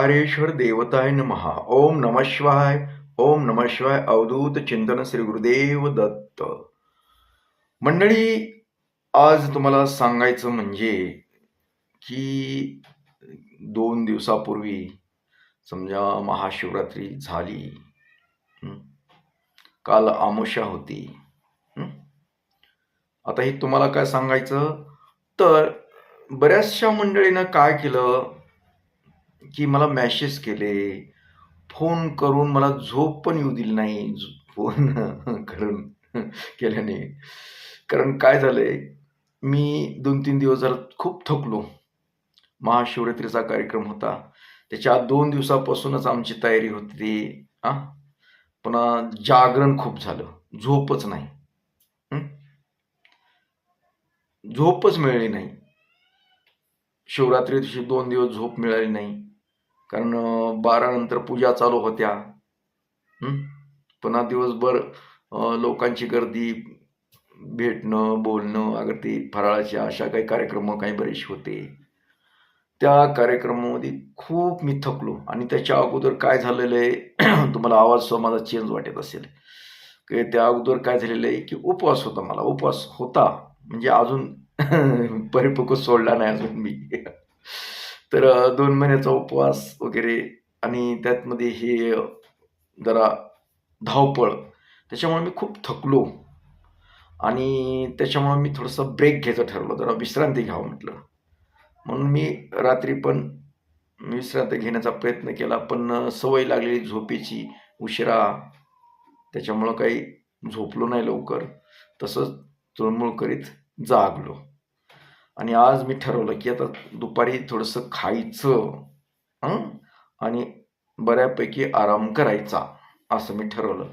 ओंकारेश्वर देवताय महा ओम नम शिवाय ओम नम शिवाय अवधूत चिंतन श्री गुरुदेव दत्त. मंडळी आज तुम्हाला सांगायचं म्हणजे की दोन दिवसापूर्वी समजा महाशिवरात्री झाली. काल आमोशा होती. आता हे तुम्हाला काय सांगायचं? तर बऱ्याचशा मंडळीनं काय केलं? की मला मॅसेज केले. फोन करून मला झोप पण येऊ दिली नाही. फोन करून केल्याने. कारण काय झालंय? मी दोन तीन दिवस झालं खूप थकलो. महाशिवरात्रीचा कार्यक्रम होता. त्याच्या दोन दिवसापासूनच आमची तयारी होती. आ? पुन्हा जागरण खूप झालं. झोपच नाही. झोपच मिळाली नाही. शिवरात्री दिवशी दोन दिवस झोप मिळाली नाही. कारण बारानंतर पूजा चालू होत्या. पुन्हा दिवसभर लोकांची गर्दी भेटणं बोलणं अगर ते फराळाच्या अशा काही कार्यक्रम काही बरेचसे होते. त्या कार्यक्रमामध्ये खूप मी थकलो. आणि त्याच्या अगोदर काय झालेलं आहे तुम्हाला आवाज सुद्धा माझा चेंज वाटत असेल. की त्या अगोदर काय झालेलं आहे की उपवास होता मला. उपवास होता. म्हणजे अजून परिपक्व सोडला नाही अजून मी. तर दोन महिन्याचा उपवास वगैरे आणि त्यातमध्ये हे जरा धावपळ त्याच्यामुळे मी खूप थकलो. आणि त्याच्यामुळे मी थोडंसं ब्रेक घ्यायचं ठरवलं जरा विश्रांती घ्यावं म्हटलं. म्हणून मी रात्री पण विश्रांती घेण्याचा प्रयत्न केला पण सवय लागलेली झोपेची उशिरा. त्याच्यामुळं काही झोपलो नाही लवकर. तसंच तुळमुळ करीत जागलो. आणि आज मी ठरवलं की आता दुपारी थोडंसं खायचं आणि बऱ्यापैकी आराम करायचा असं मी ठरवलं.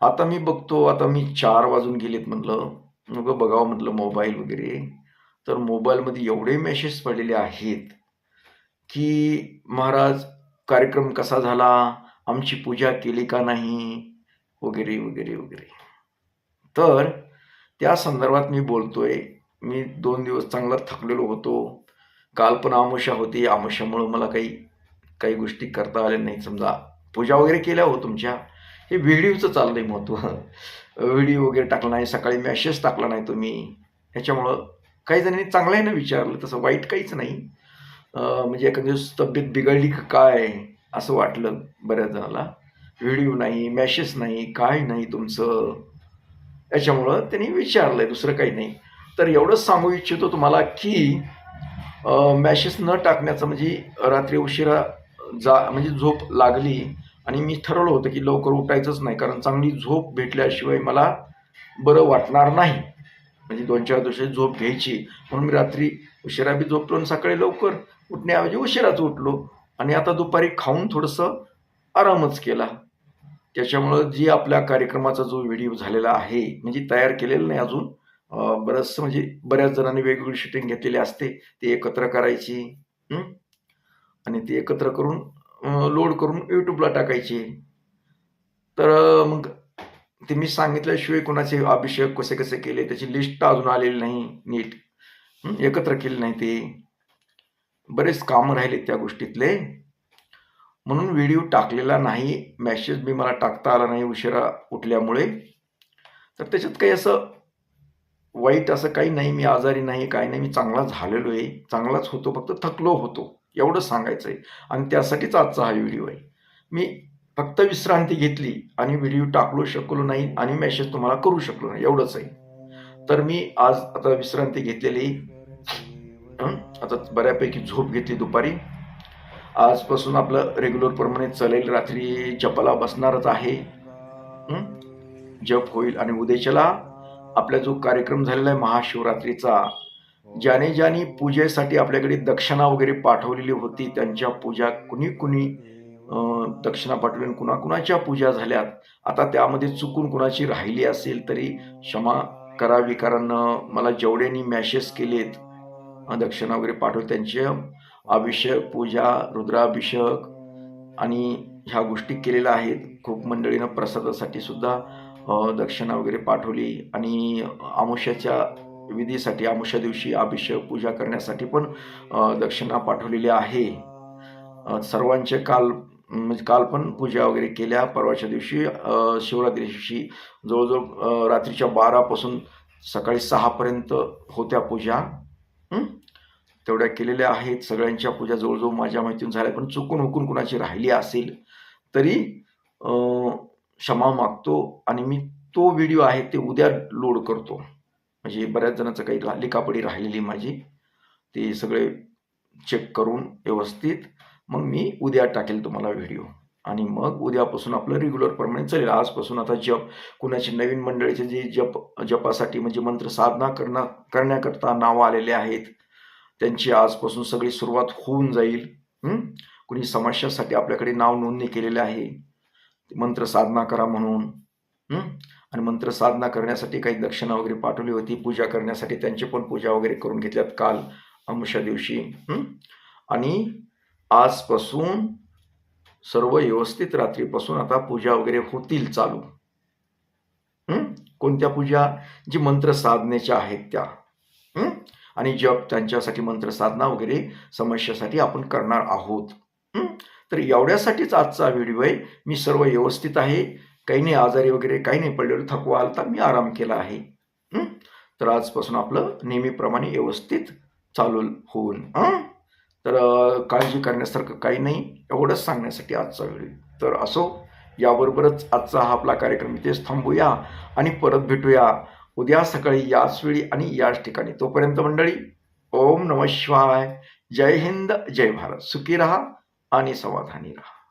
आता मी बघतो आता मी चार वाजून गेलेत म्हटलं. मग बघावं म्हटलं मोबाईल वगैरे. तर मोबाईलमध्ये एवढे मेसेज पडलेले आहेत की महाराज कार्यक्रम कसा झाला? आमची पूजा केली का नाही? वगैरे वगैरे वगैरे. तर त्या संदर्भात मी बोलतोय मी दोन दिवस चांगला थकलेलो होतो. काल पण आमुषा होती. आमुष्यामुळं मला काही काही गोष्टी करता आल्या नाही. समजा पूजा वगैरे केल्या हो तुमच्या. हे व्हिडिओचं चाललं आहे महत्त्व व्हिडिओ वगैरे टाकला नाही. सकाळी मॅसेज टाकला नाही तुम्ही. ह्याच्यामुळं काही जणांनी चांगल्यानं विचारलं. तसं वाईट काहीच नाही. म्हणजे एखाद्या दिवस तब्येत बिघडली का काय? असं वाटलं बऱ्याच जणाला. व्हिडिओ नाही मॅसेज नाही काय नाही तुमचं. याच्यामुळं त्यांनी विचारलं आहे दुसरं काही नाही. तर एवढंच सांगू इच्छितो तुम्हाला की मॅशेस न टाकण्याचं म्हणजे रात्री उशिरा जा म्हणजे झोप लागली आणि मी ठरवलं होतं की लवकर उठायचंच नाही कारण चांगली झोप भेटल्याशिवाय मला बरं वाटणार नाही. म्हणजे दोन चार दिवसाची झोप घ्यायची. म्हणून मी रात्री उशिरा बी झोपलो आणि सकाळी लवकर उठण्याऐवजी उशिराच उठलो. आणि आता दुपारी खाऊन थोडंसं आरामच केला. त्याच्यामुळं जी आपल्या कार्यक्रमाचा जो व्हिडिओ झालेला आहे म्हणजे तयार केलेला नाही अजून बरंचसं म्हणजे बऱ्याच जणांनी वेगवेगळी शूटिंग घेतलेली असते. ते एकत्र करायची आणि ते एकत्र करून लोड करून यूट्यूबला टाकायची. तर मग ते मी सांगितल्याशिवाय कोणाचे अभिषेक कसे कसे केले त्याची लिस्ट अजून आलेली नाही नीट. एकत्र केली नाही ते. बरेच कामं राहिले त्या गोष्टीतले. म्हणून व्हिडिओ टाकलेला नाही मॅसेज मी मला टाकता आला नाही उशिरा उठल्यामुळे. तर त्याच्यात काही असं वाईट असं काही नाही मी आजारी नाही काही नाही मी चांगला झालेलो आहे. चांगलाच होतो फक्त थकलो होतो. एवढं सांगायचं आहे आणि त्यासाठीच आजचा हा व्हिडिओ आहे. मी फक्त विश्रांती घेतली आणि व्हिडिओ टाकलो शकलो नाही आणि मेसेज तुम्हाला करू शकलो नाही. एवढंच आहे. तर मी आज आता विश्रांती घेतलेली. आता बऱ्यापैकी झोप घेतली दुपारी. आजपासून आपलं रेग्युलर प्रमाणे चालेल. रात्री जपाला बसणारच आहे. जप होईल आणि उद्याच्याला आपला जो कार्यक्रम झालेला आहे महाशिवरात्रीचा ज्याने ज्याने पूजेसाठी आपल्याकडे दक्षिणा वगैरे पाठवलेली होती त्यांच्या पूजा कुणी कुणी दक्षिणा पाठवली कुणाकुणाच्या पूजा झाल्यात आता त्यामध्ये चुकून कुणाची राहिली असेल तरी क्षमा करावी कारण मला जेवढ्यांनी मॅसेज केलेत दक्षिणा वगैरे पाठवली त्यांचे अभिषेक पूजा रुद्राभिषेक आणि ह्या गोष्टी केलेल्या आहेत. खूप मंडळीनं प्रसादासाठी सुद्धा दक्षिणा वगैरे पाठवली आणि आमुष्याच्या विधीसाठी आमुष्या दिवशी अभिषेक पूजा करण्यासाठी पण दक्षिणा पाठवलेली आहे. सर्वांचे काल म्हणजे काल पण पूजा वगैरे केल्या. परवाच्या दिवशी शिवरात्री दिवशी जवळजवळ रात्रीच्या बारापासून सकाळी सहापर्यंत होत्या पूजा. तेवढ्या केलेल्या आहेत. सगळ्यांच्या पूजा जवळजवळ माझ्या माहितीतून झाल्या पण चुकून हुकून कुणाची राहिली असेल तरी क्षमा मागतो आणि मी तो व्हिडिओ आहे ते उद्या लोड करतो. म्हणजे बऱ्याच जणांचं काही लिखापडी राहिलेली माझी. ते सगळे चेक करून व्यवस्थित मग मी उद्या टाकेल तुम्हाला व्हिडिओ आणि मग उद्यापासून आपलं रेग्युलर प्रमाणे चालेल. आजपासून आता जप कुणाची नवीन मंडळीचे जे जप जपासाठी म्हणजे मंत्र साधना करणं करण्याकरता नावं आलेले आहेत त्यांची आजपासून सगळी सुरुवात होऊन जाईल. कुणी समस्यासाठी आपल्याकडे नाव नोंदणी केलेले आहे. मंत्र साधना करा म्हणून आणि मंत्र साधना करण्यासाठी काही दक्षिणा वगैरे पाठवली होती पूजा करण्यासाठी त्यांची पण पूजा वगैरे करून घेतल्यात काल अमुष्या दिवशी आणि आजपासून सर्व व्यवस्थित रात्रीपासून आता पूजा वगैरे होतील चालू. कोणत्या पूजा? जी मंत्र साधनेच्या आहेत त्या. आणि जप त्यांच्यासाठी मंत्र साधना वगैरे समस्यासाठी आपण करणार आहोत. तर एवढ्यासाठीच आजचा व्हिडिओ आहे. मी सर्व व्यवस्थित आहे. काही नाही आजारी वगैरे काही नाही पडलेलं थकवा आलता मी आराम केला आहे. तर आजपासून आपलं नेहमीप्रमाणे व्यवस्थित चालू होऊन तर काळजी करण्यासारखं काही नाही. एवढंच सांगण्यासाठी आजचा व्हिडिओ. तर असो याबरोबरच आजचा हा आपला कार्यक्रम इथेच थांबूया आणि परत भेटूया उद्या सकाळी याच वेळी आणि याच ठिकाणी. तोपर्यंत मंडळी ओम नम शिवाय. जय हिंद जय भारत. सुखी रहा. आणि समाधानी राहा